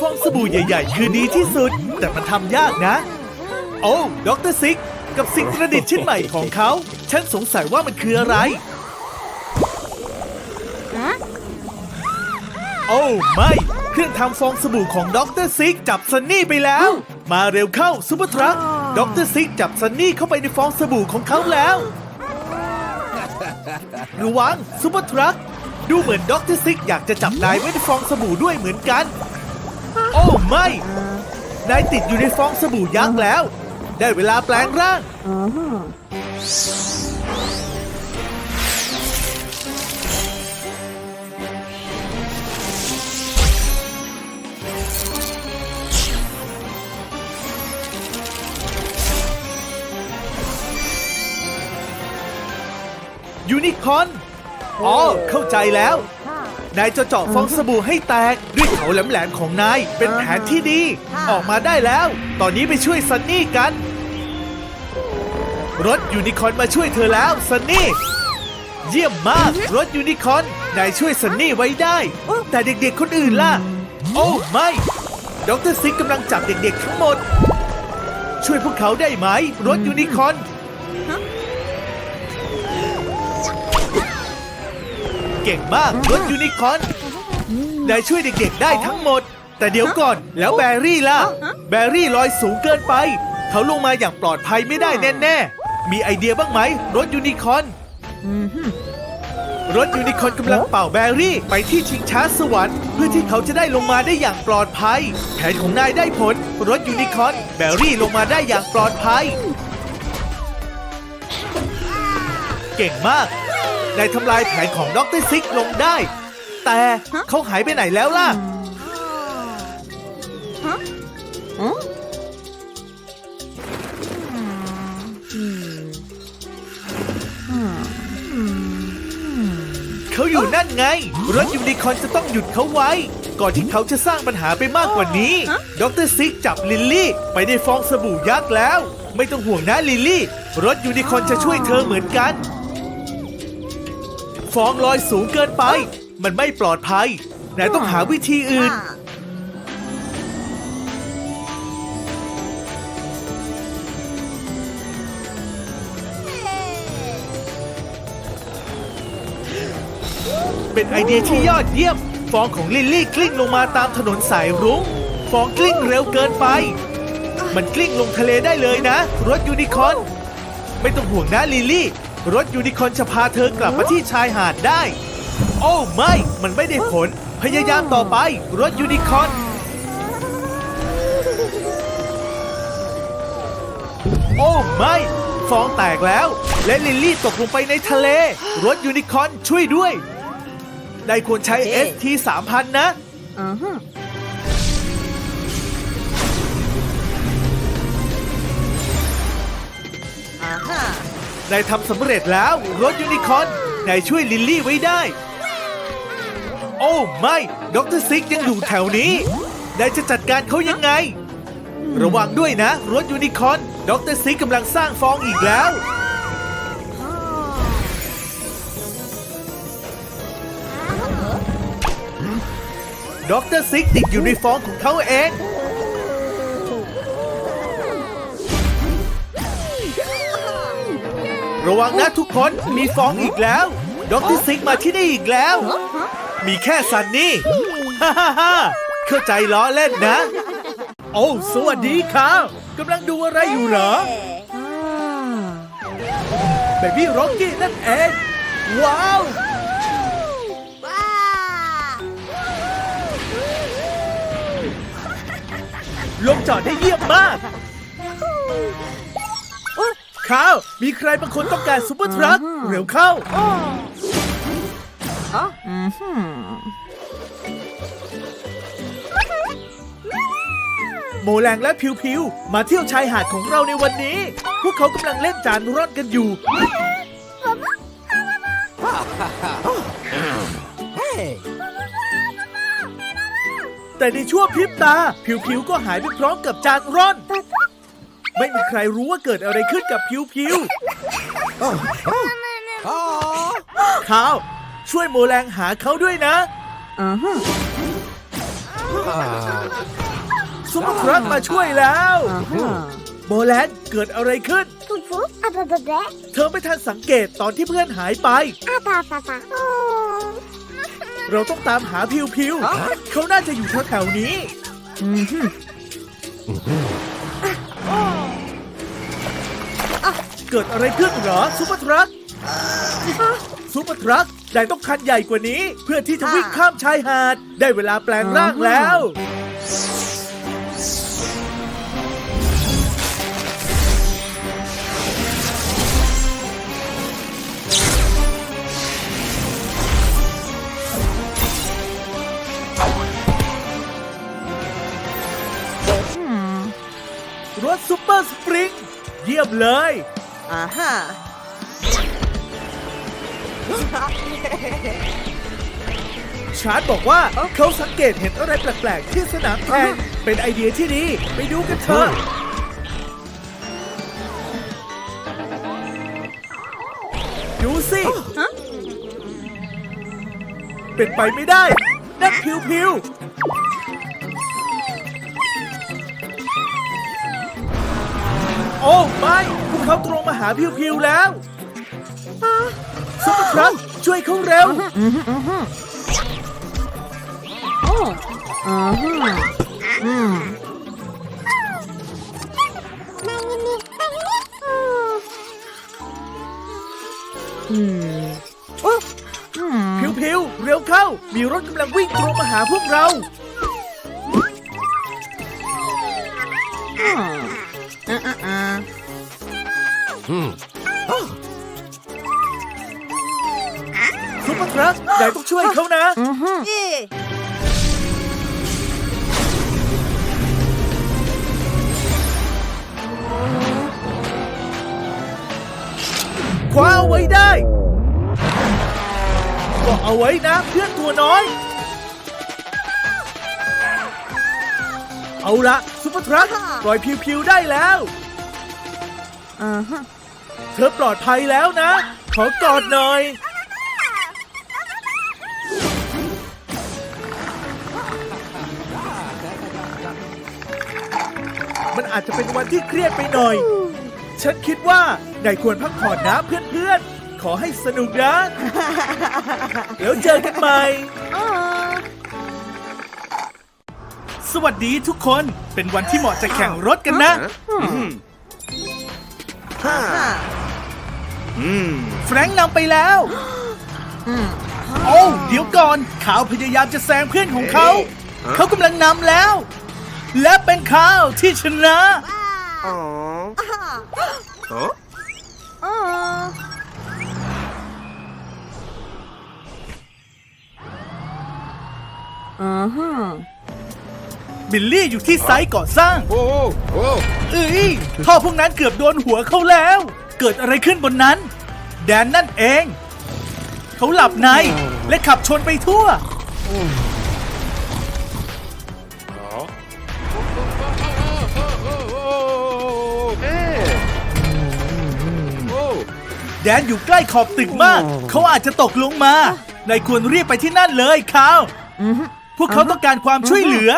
ฟองสบู่ใหญ่ ๆ คือดีที่สุด แต่มันทำยากนะ โอ้ด็อกเตอร์ซิก กับสิ่งประดิษฐ์ชิ้นใหม่ของเขา ฉันสงสัยว่ามันคืออะไร โอ้ไม่ เครื่องทำฟองสบู่ของด็อกเตอร์ซิกจับซันนี่ไปแล้ว มาเร็วเข้าซูเปอร์ทรัคด็อกเตอร์ซิกจับซันนี่เข้าไปในฟองสบู่ของเขาแล้ว ระวังซูเปอร์ทรัคดูเหมือนด็อกเตอร์ซิกอยากจะจับนายไว้ในฟองสบู่ด้วยเหมือนกัน ไม่ นายติดอยู่ในฟองสบู่ยักษ์แล้ว ได้เวลาแปลงร่าง ยูนิคอร์นอ๋อ เข้าใจแล้ว นายจะเจาะฟองสบู่ให้แตกด้วยเขาแหลมๆของนาย เป็นแผนที่ดี ออกมาได้แล้ว ตอนนี้ไปช่วยซันนี่กัน รถยูนิคอร์นมาช่วยเธอแล้วซันนี่ เยี่ยมมาก รถยูนิคอร์นนายช่วยซันนี่ไว้ได้ แต่เด็กๆคนอื่นล่ะ โอ้ไม่ดรซิกกำลังจับเด็กๆทั้งหมด ช่วยพวกเขาได้ไหม รถยูนิคอร์น เก่งมากรถยูนิคอร์นนายช่วยเด็กๆได้ทั้งหมด แต่เดี๋ยวก่อนแล้วแบรี่ล่ะ แบรี่ลอยสูงเกินไป เขาลงมาอย่างปลอดภัยไม่ได้แน่ๆ มีไอเดียบ้างไหมรถยูนิคอร์นรถยูนิคอร์นกำลังเป่าแบรี่ไปที่ชิงช้าสวรรค์เพื่อที่เขาจะได้ลงมาได้อย่างปลอดภัย แผนของนายได้ผล รถยูนิคอร์นแบรี่ลงมาได้อย่างปลอดภัย เก่งมาก นายทำลายแผนของดรซิกลงได้ แต่เขาหายไปไหนแล้วล่ะ เขาอยู่นั่นไง รถยูนิคอร์นจะต้องหยุดเขาไว้ ก่อนที่เขาจะสร้างปัญหาไปมากกว่านี้ดรซิกจับลิลลี่ ไปในฟองสบู่ยักษ์แล้ว ไม่ต้องห่วงนะลิลลี่ รถยูนิคอร์นจะช่วยเธอเหมือนกัน ฟองลอยสูงเกินไป มันไม่ปลอดภัยนายต้องหาวิธีอื่น เป็นไอเดียที่ยอดเยี่ยม ฟองของลิลลี่กลิ้งลงมาตามถนนสายรุ้ง ฟองกลิ้งเร็วเกินไป มันกลิ้งลงทะเลได้เลยนะ รถยูนิคอร์นไม่ต้องห่วงนะลิลลี่ รถยูนิคอร์นจะพาเธอกลับมาที่ชายหาดได้ โอ้ไม่ มันไม่ได้ผล พยายามต่อไป รถยูนิคอร์นโอ้ไม่ฟองแตกแล้ว และลิลลี่ตกลงไปในทะเล รถยูนิคอร์นช่วยด้วย ได้ควรใช้ ST 3000 นะ นายทำสำเร็จแล้วรถยูนิคอร์นนายช่วยลิลลี่ไว้ได้ โอ้ไม่ด็อกเตอร์ซิกยังอยู่แถวนี้นายจะจัดการเขายังไง ระวังด้วยนะรถยูนิคอร์นดรซิกกำลังสร้างฟองอีกแล้ว ด็อกเตอร์ซิกติดอยู่ในฟองของเขาเอง ระวังนะทุกคนมีฟองอีกแล้วดรซิกมาที่นี่อีกแล้ว มีแค่ซันนี่ฮ่าฮ่าฮ่าเข้าใจล้อเล่นนะ โอ้สวัสดีครับกำลังดูอะไรอยู่เหรอเบบี้ร็อกกี้นั่นเองว้าวลงจอดได้เยี่ยมมาก ข้าว มีใครบางคนต้องการซูเปอร์ทรัคเร็วเข้า โมแรงและพิวพิวมาเที่ยวชายหาดของเราในวันนี้ พวกเขากำลังเล่นจานร่อนกันอยู่ แต่ในช่วงพริบตา พิวพิวก็หายไปพร้อมกับจานร่อน ไม่มีใครรู้ว่าเกิดอะไรขึ้นกับพิวพิวข้าว ช่วยโมแรงหาเขาด้วยนะซุปเปอร์ทรัคมาช่วยแล้วโบแลนเกิดอะไรขึ้น Poufou, ah bah bah bah, เธอไม่ทันสังเกตตอนที่เพื่อนหายไป ah bah bah bah. Oh. เราต้องตามหาพิวพิวเขาน่าจะอยู่แถวๆนี้ เกิดอะไรขึ้นเหรอซุปเปอร์ทรัคซุปเปอร์ทรัคนายต้องคันใหญ่กว่านี้ เพื่อที่จะวิ่งข้ามชายหาด ได้เวลาแปลงร่างแล้ว รถซุปเปอร์สปริง เยี่ยมเลย Aha. ชาร์ตบอกว่าเขาสังเกตเห็นอะไรแปลกๆ ที่สนามแข่งเป็นไอเดียที่ดี ไปดูกันเถอะดูสิเป็นไปไม่ได้ นั่นพิวพิวโอ้ไม่พวก เขาตรงมาหาพิวพิวแล้วซุปเปอร์ทรัคช่วยเขาเร็ว Oh. Uh-huh. Mm. Hmm. Oh. Hmm. พิวพิวเร็วเข้า มีรถกำลังวิ่งตรงมาหาพวกเรา Hmm. Uh-uh-uh. ซุปเปอร์ทรัคนายต้องช่วยเขานะ Mhm. คว้าเอาไว้ได้ ก็เอาไว้นะ เพื่อนตัวน้อย เอาละซุปเปอร์ทรัคปล่อยพิวพิวได้แล้ว Uh-huh. เธอปลอดภัยแล้วนะ ขอกอดหน่อย มันอาจจะเป็นวันที่เครียดไปหน่อย ฉันคิดว่านายควรพักผ่อนนะเพื่อนๆ ขอให้สนุกนะ แล้วเจอกันใหม่ สวัสดีทุกคน เป็นวันที่เหมาะจะแข่งรถกันนะ Aha. แฟรงค์นำไปแล้ว โอ้เดี๋ยวก่อนขาวพยายามจะแซงเพื่อนของเขา เขากำลังนำแล้ว และเป็นขาวที่ชนะ Oh. อือฮึ บิลลี่อยู่ที่ไซต์ก่อสร้าง โอ้โอ้เอ้ยท่อพวกนั้นเกือบโดนหัวเขาแล้ว เกิดอะไรขึ้นบนนั้น แดนนั่นเอง เขาหลับในและขับชนไปทั่ว เอ๊ะโอ้แดนอยู่ใกล้ขอบตึกมาก เขาอาจจะตกลงมานายควรรีบไปที่นั่นเลยคาวพวกเขาต้องการความช่วยเหลือ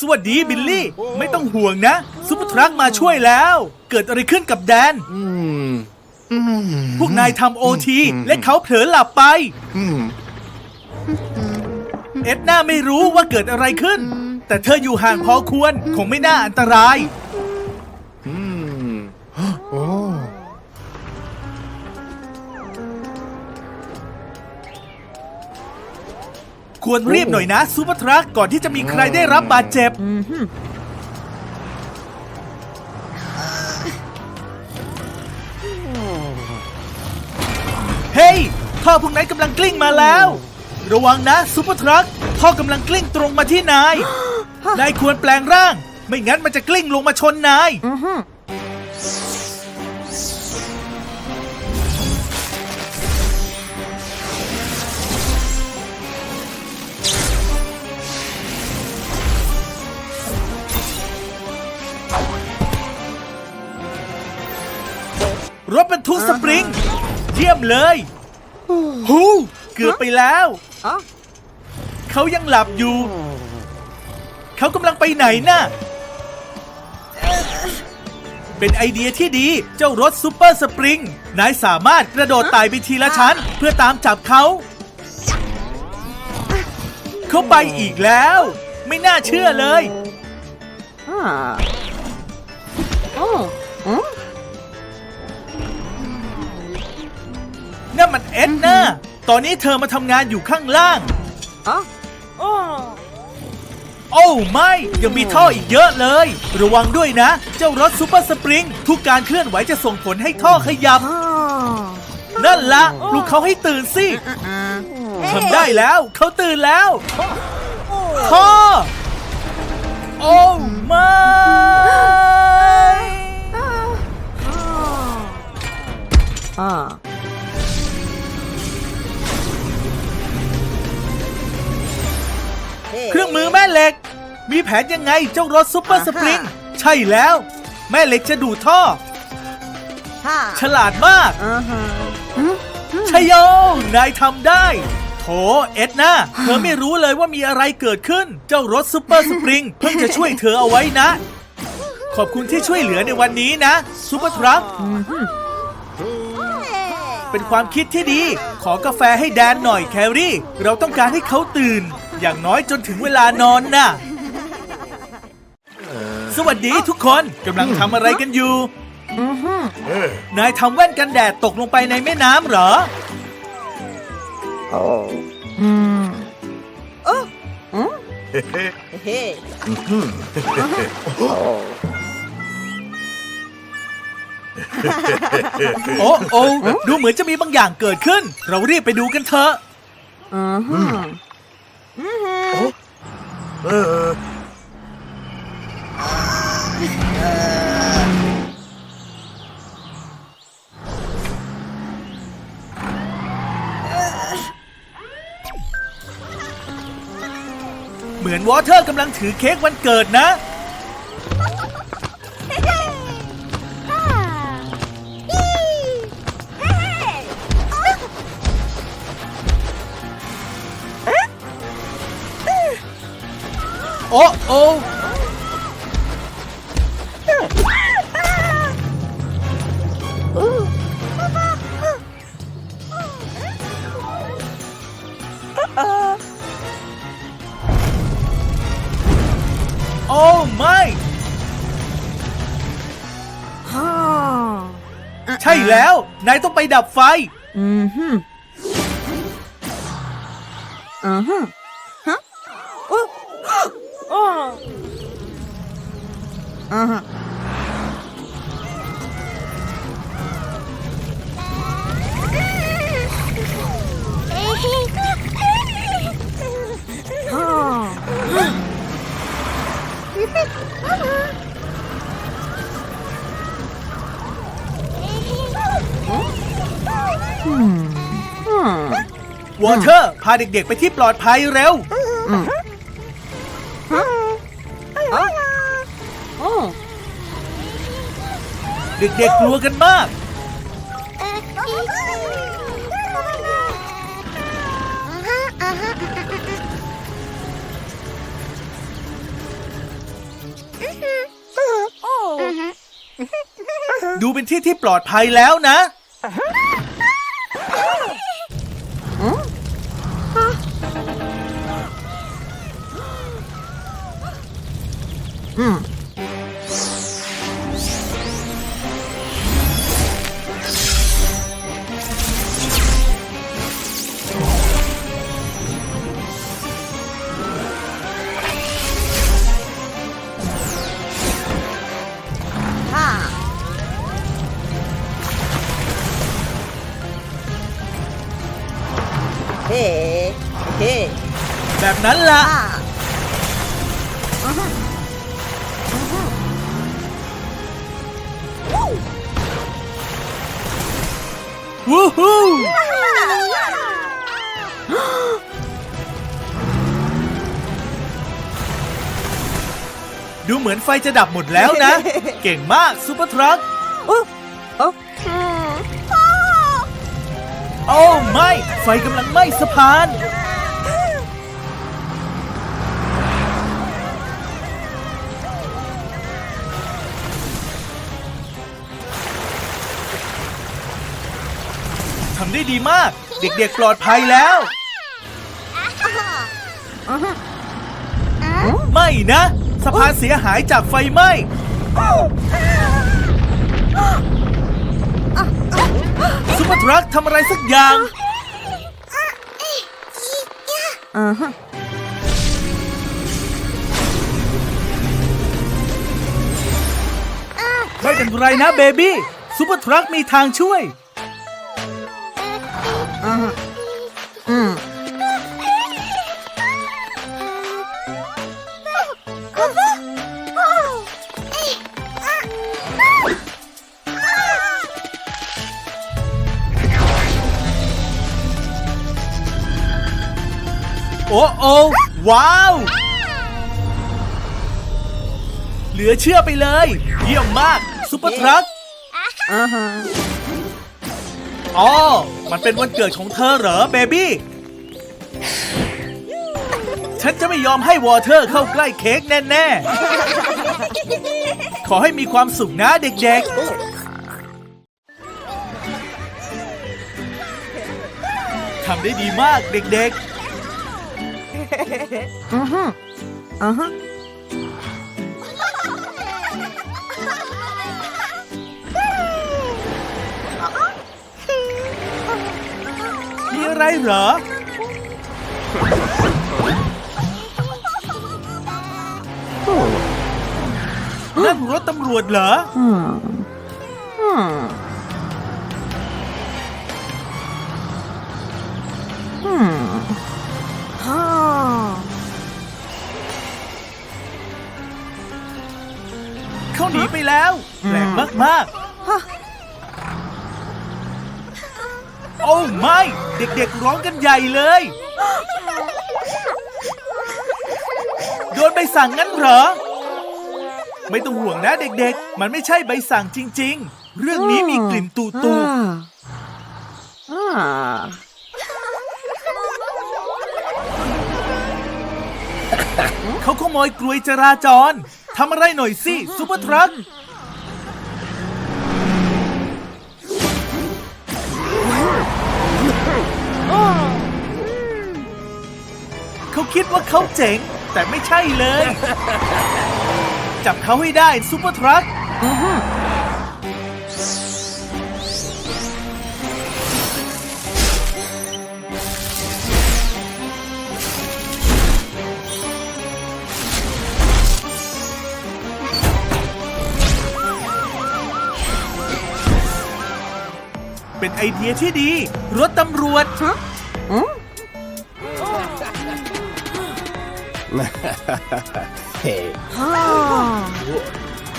สวัสดีบิลลี่ ไม่ต้องห่วงนะซุปเปอร์ทรัคมาช่วยแล้ว เกิดอะไรขึ้นกับแดนอืมพวกนายทำโอทีและเขาเผลอหลับไป อืมเอ็ดน่าไม่รู้ว่าเกิดอะไรขึ้น แต่เธออยู่ห่างพอควรคงไม่น่าอันตราย ควรรีบหน่อยนะซูเปอร์ทรัคก่อนที่จะมีใครได้รับบาดเจ็บ เฮ้ยท่อพวกนั้นกำลังกลิ้งมาแล้ว ระวังนะซูเปอร์ทรัคท่อกำลังกลิ้งตรงมาที่นาย นายควรแปลงร่าง ไม่งั้นมันจะกลิ้งลงมาชนนาย อือฮึ รถบรรทุกสปริง เยี่ยมเลยฮูเกือบไปแล้ว อ๋อเขายังหลับอยู่ เขากำลังไปไหนน่ะ เป็นไอเดียที่ดี เจ้ารถซูเปอร์สปริง นายสามารถกระโดดไต่ไปทีละชั้น เพื่อตามจับเขา เขาไปอีกแล้ว ไม่น่าเชื่อเลย อ่าโอ้อืม นั่นมันเอ็ดนะตอนนี้เธอมาทำงานอยู่ข้างล่าง อ๋อโอ้โอ้ไม่ยังมีท่ออีกเยอะเลย ระวังด้วยนะ เจ้ารถซูเปอร์สปริง ทุกการเคลื่อนไหวจะส่งผลให้ท่อขยับอ๋อนั่นละปลุกเขาให้ตื่นสิอ่าอ่าทำได้แล้วเขาตื่นแล้วท่อโอ้ไม่อ่า เครื่องมือแม่เหล็ก มีแผนยังไงเจ้ารถซูเปอร์สปริง ใช่แล้ว แม่เหล็กจะดูดท่อฮ่าฉลาดมากอ่าฮะชยโย นายทำได้ โถเอ็ดนาเธอไม่รู้เลยว่ามีอะไรเกิดขึ้น เจ้ารถซูเปอร์สปริง เพิ่งจะช่วยเธอเอาไว้นะ ขอบคุณที่ช่วยเหลือในวันนี้นะซูเปอร์ทรัคเป็นความคิดที่ดี ขอกาแฟให้แดนหน่อยแครี่ เราต้องการให้เขาตื่น อย่างน้อยจนถึงเวลานอนนะสวัสดีทุกคนกำลังทำอะไรกันอยู่อือฮึนายทำแว่นกันแดดตกลงไปในแม่น้ำเหรออืมโอ้อืมเฮ้โอ้โอ้ดูเหมือนจะมีบางอย่างเกิดขึ้น เรารีบไปดูกันเถอะ อือฮึอือฮึ เออเหมือนวอเทอร์กำลังถือเค้กวันเกิดนะ โอ้โอ้โอ้ไม่ใช่แล้ว นายต้องไปดับไฟ อือฮึอือฮึฮะโอ้โอ้ อือฮึฮ่าอืมอืมวอเตอร์ พาเด็กๆไปที่ปลอดภัยเร็ว อืม เด็กๆกลัวกันมาก ดูเป็นที่ที่ปลอดภัยแล้วนะ เฮ้เฮ้แบบนั้นล่ะฮ่าวู้ฮู้ดูเหมือนไฟจะดับหมดแล้วนะ เก่งมากซูเปอร์ทรัค โอ้ไม่ ไฟกำลังไหม้สะพาน ทำได้ดีมาก เด็กๆปลอดภัยแล้ว ไม่นะ สะพานเสียหายจากไฟไหม้ ซุปเปอร์ทรัคทำอะไรสักอย่างอ่าฮะไม่เป็นไรนะเบบี้ซุปเปอร์ทรัคมีทางช่วยอ่าฮะ ว้าว เหลือเชื่อไปเลย เยี่ยมมากซุปเปอร์ทรัคอ่าฮะอ๋อ มันเป็นวันเกิดของเธอเหรอเบบี้ ฉันจะไม่ยอมให้วอเทอร์เข้าใกล้เค้กแน่ ๆ ขอให้มีความสุขนะเด็ก ๆ ทำได้ดีมากเด็กอ่าฮะอ่าฮะๆ มีอะไรเหรอนั่นรถตำรวจเหรอ อืม เขาหนีไปแล้วแปลกมากฮะๆโอ้ไม่ เด็กๆร้องกันใหญ่เลย โดนใบสั่งงั้นเหรอ ไม่ต้องห่วงนะเด็กๆ มันไม่ใช่ใบสั่งจริง ๆ เรื่องนี้มีกลิ่นตูตูอ่าอ่าเขาขโมยกลวยจราจร ทำอะไรหน่อยสิซูเปอร์ทรัคเขาคิดว่าเขาเจ๋ง แต่ไม่ใช่เลย จับเขาให้ได้ซูเปอร์ทรัค ไอเดียที่ดี รถตำรวจฮะอืมเฮ้ฮ่า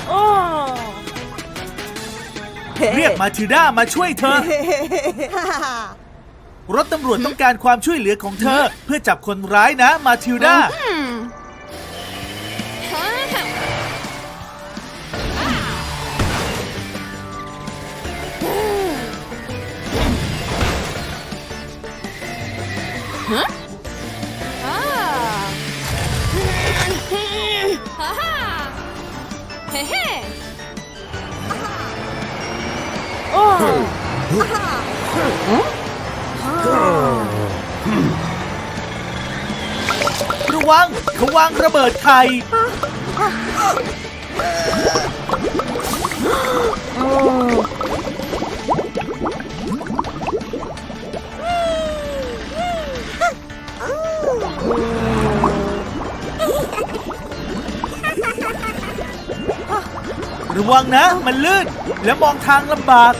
โอ้เรียกมาทิด้ามาช่วยเธอ รถตำรวจต้องการความช่วยเหลือของเธอ เพื่อจับคนร้ายนะมาทิลดา ระวังเขาวางระเบิดไข่ ระวังนะ มันลื่น และมองทางลำบาก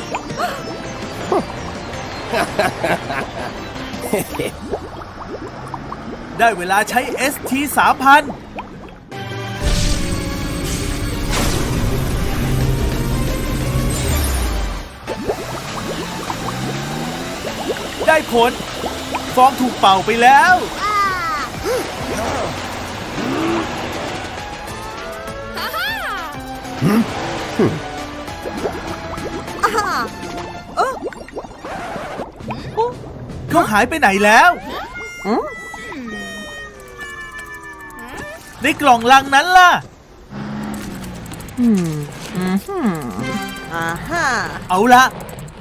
ได้เวลาใช้ ST 3000ได้ผล ฟองถูกเป่าไปแล้ว เขาหายไปไหนแล้วอืมในกล่องลังนั้นล่ะอืมอืมอืมอ่าฮะเอาละ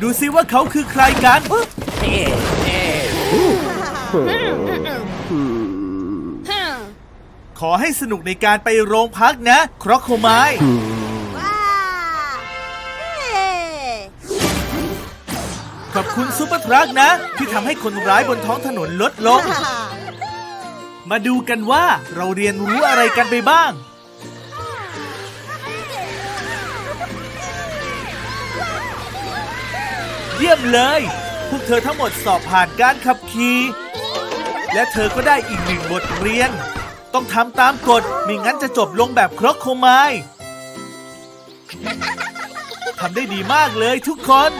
ดูซิว่าเขาคือใครกันอุ๊ยขอให้สนุกในการไปโรงพักนะ ครอกโคไม อบคุณซูเปอร์ทรัคนะ ที่ทำให้คนร้ายบนท้องถนนลดลง มาดูกันว่าเราเรียนรู้อะไรกันไปบ้าง เยี่ยมเลย พวกเธอทั้งหมดสอบผ่านการขับขี่และเธอก็ได้อีกหนึ่งบทเรียน ต้องทำตามกฎไม่งั้นจะจบลงแบบครกโคไมายทำได้ดีมากเลยทุกคน